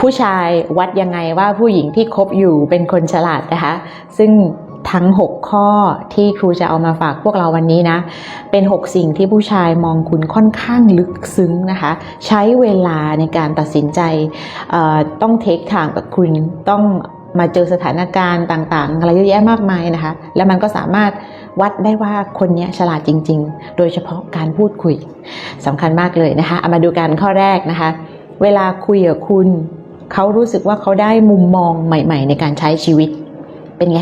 ผู้ชายวัดยังไงว่าผู้หญิงที่คบอยู่เป็นคนฉลาดนะคะ ซึ่งทั้ง 6 ข้อที่ครูจะเอามาฝากพวกเราวันนี้นะ เป็น 6 สิ่งที่ผู้ชายมองคุณค่อนข้างลึกซึ้งนะคะ ใช้เวลาในการตัดสินใจต้องเทคทางกับคุณต้องมาเจอสถานการณ์ต่างๆ อะไรเยอะแยะมากมายนะคะ แล้วมันก็สามารถวัดได้ว่าคนนี้ฉลาดจริง ๆ โดยเฉพาะการพูดคุยสำคัญมากเลยนะคะเอามาดูกันข้อแรกนะคะ เวลาคุยกับคุณ เขารู้สึกว่าเขาได้มุมมองใหม่ ๆ ในการใช้ชีวิต เป็นไง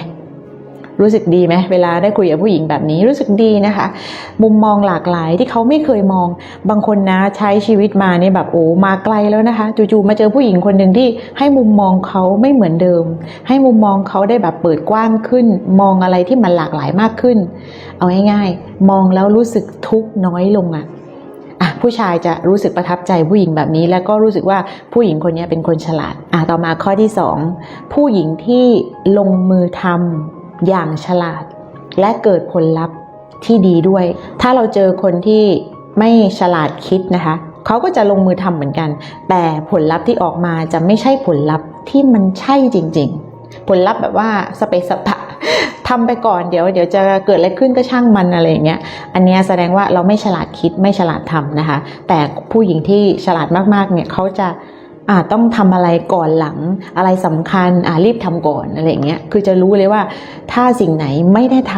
รู้สึกดีไหมเวลาได้คุยกับผู้หญิงแบบนี้รู้สึกดีนะคะ มุมมองหลากหลายที่เขาไม่เคยมอง บางคนนะใช้ชีวิตมาเนี่ยแบบโอ้มาไกลแล้วนะคะ จู่ๆมาเจอผู้หญิงคนหนึ่งที่ให้มุมมองเขาไม่เหมือนเดิม ให้มุมมองเขาได้แบบเปิดกว้างขึ้น มองอะไรที่มันหลากหลายมากขึ้น เอาง่ายๆมองแล้วรู้สึกทุกข์น้อยลงอะ่ะ ผู้ชายจะรู้สึกประทับใจผู้หญิงแบบนี้ แล้วก็รู้สึกว่าผู้หญิงคนนี้เป็นคนฉลาดอะต่อมาข้อที่สองผู้หญิงที่ลงมือทำอย่างฉลาด และเกิดผลลัพธ์ที่ดีด้วย ถ้าเราเจอคนที่ไม่ฉลาดคิดนะคะเขาก็จะลงมือทำเหมือนกัน แต่ผลลัพธ์ที่ออกมาจะไม่ใช่ผลลัพธ์ที่มันใช่จริง ๆ ผลลัพธ์แบบว่าสเปซสปะ ทำไปก่อนเดี๋ยวเดี๋ยวจะเกิดอะไรขึ้นก็ช่างมันอะไรอย่างเงี้ยอันนี้แสดงว่าเราไม่ฉลาดคิดไม่ฉลาดทำนะคะ แต่ผู้หญิงที่ฉลาดมากๆเนี่ยเขาจะอาต้องทำอะไรก่อนหลังอะไรสำคัญอ่ารีบทำก่อนอะไรอย่างเงี้ยคือจะรู้เลยว่า ถ้าสิ่งไหนไม่ได้ท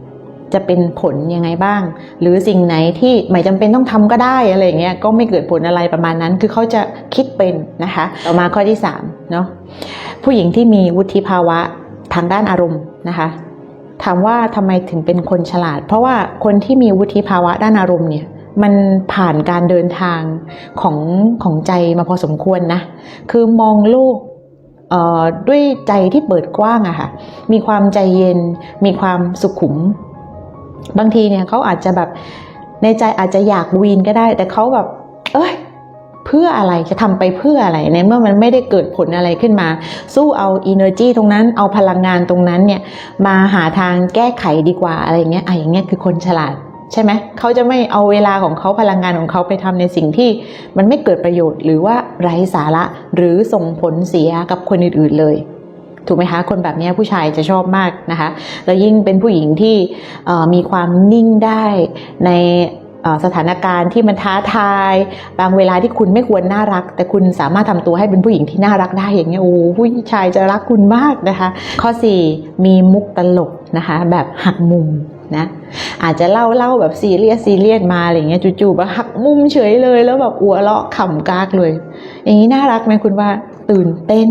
ำจะเป็นผลยังไงบ้าง หรือสิ่งไหนที่ไม่จำเป็นต้องทำก็ได้อะไรอย่างเงี้ยก็ไม่เกิดผลอะไรประมาณนั้น คือเขาจะคิดเป็นนะคะ ต่อมาข้อที่สามเนาะผู้หญิงที่มีวุฒิภาวะ ทางด้านอารมณ์นะคะถามว่าทำไมถึงเป็นคนฉลาด เพราะว่าคนที่มีวุฒิภาวะด้านอารมณ์เนี่ยมันผ่านการเดินทางของของใจมาพอสมควรนะ คือมองโลกด้วยใจที่เปิดกว้างอะค่ะ มีความใจเย็น มีความสุขุม บางทีเนี่ยเขาอาจจะแบบในใจอาจจะอยากวีนก็ได้ แต่เขาแบบ เอ้ย เพื่ออะไรจะทำไปเพื่ออะไรในเมื่อมันไม่ได้เกิดผลอะไรขึ้นมา สู้เอา energy ตรงนั้นเอาพลังงานตรงนั้นเนี่ยมาหาทางแก้ไขดีกว่าอะไรเงี้ยอะอย่างเงี้ยคือคนฉลาดใช่ไหมเขาจะไม่เอาเวลาของเขาพลังงานของเขาไปทำในสิ่งที่มันไม่เกิดประโยชน์ หรือว่าไร้สาระหรือส่งผลเสียกับคนอื่นๆเลยถูกไหมคะ คนแบบนี้ผู้ชายจะชอบมากนะคะ แล้วยิ่งเป็นผู้หญิงที่มีความนิ่งได้ใน สถานการณ์ที่มันท้าทาย บางเวลาที่คุณไม่ควรน่ารัก แต่คุณสามารถทำตัวให้เป็นผู้หญิงที่น่ารักได้อย่างเงี้ยโอ้ผู้ชายจะรักคุณมากนะคะ ข้อ 4 มีมุกตลกนะคะ แบบหักมุมนะอาจจะเล่าเล่าแบบซีเรียสซีเรียสมาอะไรเงี้ยจู่ๆแบบหักมุมเฉยเลยแล้วแบบอัวเราะขำกากเลย อย่างนี้น่ารักไหมคุณว่าตื่นเต้น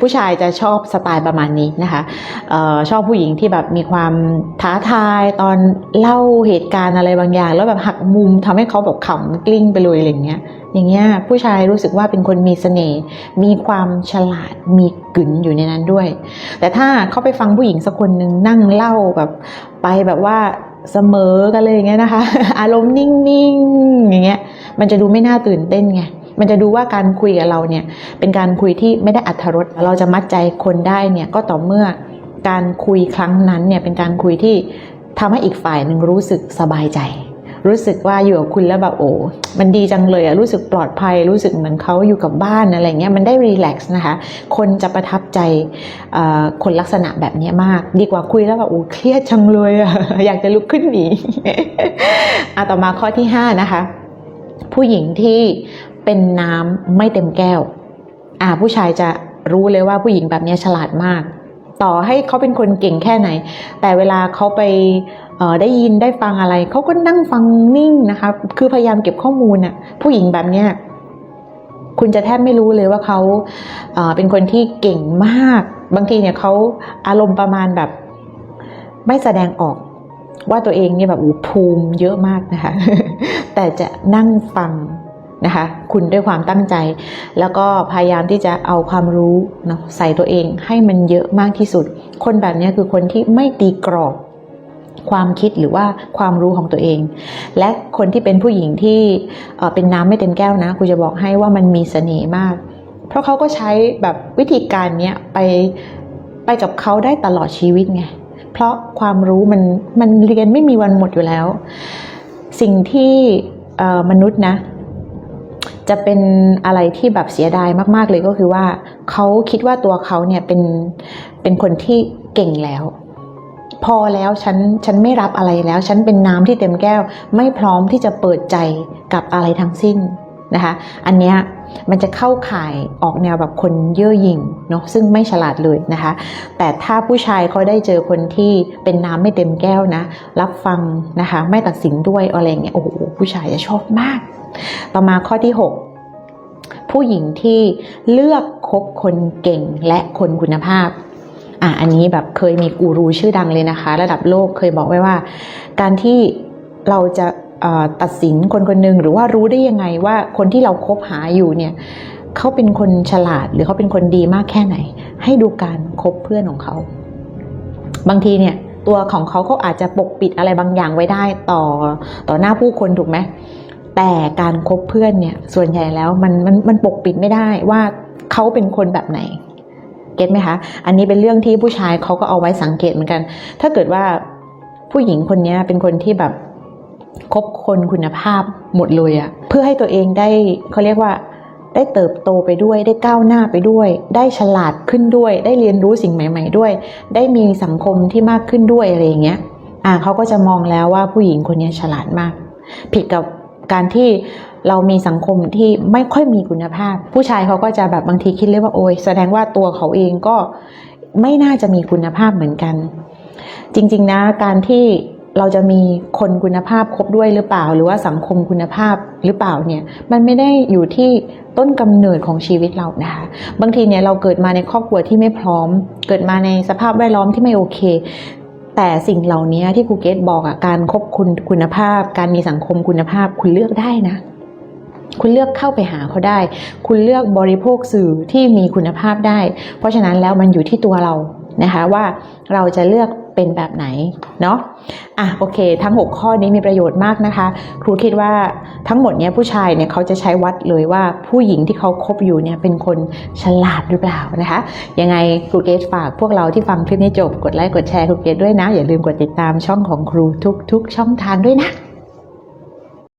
ผู้ชายจะชอบสไตล์ประมาณนี้นะคะออชอบผู้หญิงที่แบบมีความท้าทายตอนเล่าเหตุการณ์อะไรบางอย่าง แล้วแบบหักมุมทำให้เขาแบบขำกลิ้งไปเลยอะไรอย่างเงี้ยอย่างเงี้ยผู้ชายรู้สึกว่าเป็นคนมีเสน่ห์มีความฉลาดมีกึ๋นอยู่ในนั้นด้วย แต่ถ้าเขาไปฟังผู้หญิงสักคนหนึ่งนั่งเล่าแบบไปแบบว่าเสมอกันเลยอย่างเงี้ยนะคะ อารมณ์นิ่งๆอย่างเงี้ยมันจะดูไม่น่าตื่นเต้นไง มันจะดูว่าการคุยกับเราเนี่ยเป็นการคุยที่ไม่ได้อัธรสเราจะมัดใจคนได้เนี่ยก็ต่อเมื่อการคุยครั้งนั้นเนี่ยเป็นการคุยที่ทำให้อีกฝ่ายหนึ่งรู้สึกสบายใจ รู้สึกว่าอยู่กับคุณแล้วแบบโอ้มันดีจังเลยอะรู้สึกปลอดภัย รู้สึกเหมือนเขาอยู่กับบ้านอะไรเงี้ยมันได้รีแลกซ์นะคะ คนจะประทับใจคนลักษณะแบบนี้มาก ดีกว่าคุยแล้วแบบโอ้เครียดจังเลยอะอยากจะลุกขึ้นหนีอะต่อมาข้อที่ห้านะคะ ผู้หญิงที่ เป็นน้ำไม่เต็มแก้ว อ่าผู้ชายจะรู้เลยว่าผู้หญิงแบบนี้ฉลาดมาก ต่อให้เขาเป็นคนเก่งแค่ไหน แต่เวลาเขาไปได้ยินได้ฟังอะไร เขาก็นั่งฟังนิ่งนะคะ คือพยายามเก็บข้อมูลน่ะผู้หญิงแบบเนี้ยคุณจะแทบไม่รู้เลยว่าเขาเป็นคนที่เก่งมาก บางทีเนี่ยเขาอารมณ์ประมาณแบบ ไม่แสดงออกว่าตัวเองเนี่ยแบบอู้ภูมิเยอะมากนะคะ แต่จะนั่งฟัง นะคะ คุณด้วยความตั้งใจ แล้วก็พยายามที่จะเอาความรู้นะใส่ตัวเองให้มันเยอะมากที่สุด คนแบบนี้คือคนที่ไม่ตีกรอบความคิดหรือว่าความรู้ของตัวเอง และคนที่เป็นผู้หญิงที่เเป็นน้ำไม่เต็มแก้วนะครูจะบอกให้ว่ามันมีเสน่ห์มาก เพราะเขาก็ใช้แบบวิธีการเนี้ยไปไปกับเขาได้ตลอดชีวิตไง เพราะความรู้มันมันเรียนไม่มีวันหมดอยู่แล้ว สิ่งที่มนุษย์นะ จะเป็นอะไรที่แบบเสียดายมากๆเลยก็คือว่าเขาคิดว่าตัวเขาเนี่ยเป็นเป็นคนที่เก่งแล้ว พอแล้วฉันฉันไม่รับอะไรแล้ว ฉันเป็นน้ำที่เต็มแก้ว ไม่พร้อมที่จะเปิดใจกับอะไรทั้งสิ้น นะคะ อันเนี้ยมันจะเข้าข่ายออกแนวแบบคนเย่อหยิ่งเนาะซึ่งไม่ฉลาดเลยนะคะ แต่ถ้าผู้ชายเขาได้เจอคนที่เป็นน้ำไม่เต็มแก้วนะ รับฟังนะคะ ไม่ตัดสินด้วยอะไรเงี้ยโอ้โหผู้ชายจะชอบมาก ต่อมาข้อที่ 6 ผู้หญิงที่เลือกคบคนเก่งและคนคุณภาพอะอันนี้แบบเคยมีกูรูชื่อดังเลยนะคะ ระดับโลกเคยบอกไว้ว่า การที่เราจะ ตัดสินคนคนหนึ่งหรือว่ารู้ได้ยังไงว่าคนที่เราคบหาอยู่เนี่ยเขาเป็นคนฉลาดหรือเขาเป็นคนดีมากแค่ไหน ให้ดูการคบเพื่อนของเขา บางทีเนี่ยตัวของเขาเขาอาจจะปกปิดอะไรบางอย่างไว้ได้ต่อต่อหน้าผู้คนถูกไหมแต่การคบเพื่อนเนี่ยส่วนใหญ่แล้วมันมันมันปกปิดไม่ได้ว่าเขาเป็นคนแบบไหนเก็ตไหมคะ อันนี้เป็นเรื่องที่ผู้ชายเขาก็เอาไว้สังเกตเหมือนกัน ถ้าเกิดว่าผู้หญิงคนนี้เป็นคนที่แบบ คบคนคุณภาพหมดเลยอะเพื่อให้ตัวเองได้เขาเรียกว่า ได้เติบโตไปด้วย ได้ก้าวหน้าไปด้วย ได้ฉลาดขึ้นด้วย ได้เรียนรู้สิ่งใหม่ ๆ ด้วย ได้มีสังคมที่มากขึ้นด้วยอะไรอย่างเงี้ยอ่าเขาก็จะมองแล้วว่าผู้หญิงคนนี้ฉลาดมาก ผิดกับการที่เรามีสังคมที่ไม่ค่อยมีคุณภาพ ผู้ชายเขาก็จะแบบบางทีคิดเลยว่าโอ้ยแสดงว่าตัวเขาเองก็ไม่น่าจะมีคุณภาพเหมือนกัน จริง ๆ นะการที่ เราจะมีคนคุณภาพครบด้วยหรือเปล่า หรือว่าสังคมคุณภาพหรือเปล่าเนี่ยมันไม่ได้อยู่ที่ต้นกำเนิดของชีวิตเรานะคะบางทีเนี่ยเราเกิดมาในครอบครัวที่ไม่พร้อม เกิดมาในสภาพแวดล้อมที่ไม่โอเค แต่สิ่งเหล่านี้ที่ครูเกตบอกอะการคบคุณคุณภาพ การมีสังคมคุณภาพคุณเลือกได้นะคุณเลือกเข้าไปหาเขาได้ คุณเลือกบริโภคสื่อที่มีคุณภาพได้ เพราะฉะนั้นแล้วมันอยู่ที่ตัวเรานะคะว่าเราจะเลือก เป็นแบบไหนเนาะอะโอเค ทั้ง 6 ข้อนี้มีประโยชน์มากนะคะ ครูคิดว่าทั้งหมดเนี้ยผู้ชายเนี่ยเขาจะใช้วัดเลยว่าผู้หญิงที่เขาคบอยู่เนี่ยเป็นคนฉลาดหรือเปล่านะคะยังไงครูเกตฝากพวกเราที่ฟังคลิปนี้จบกดไลค์กดแชร์ครูเกตด้วยนะ อย่าลืมกดติดตามช่องของครูทุก ๆ ช่องทางด้วยนะ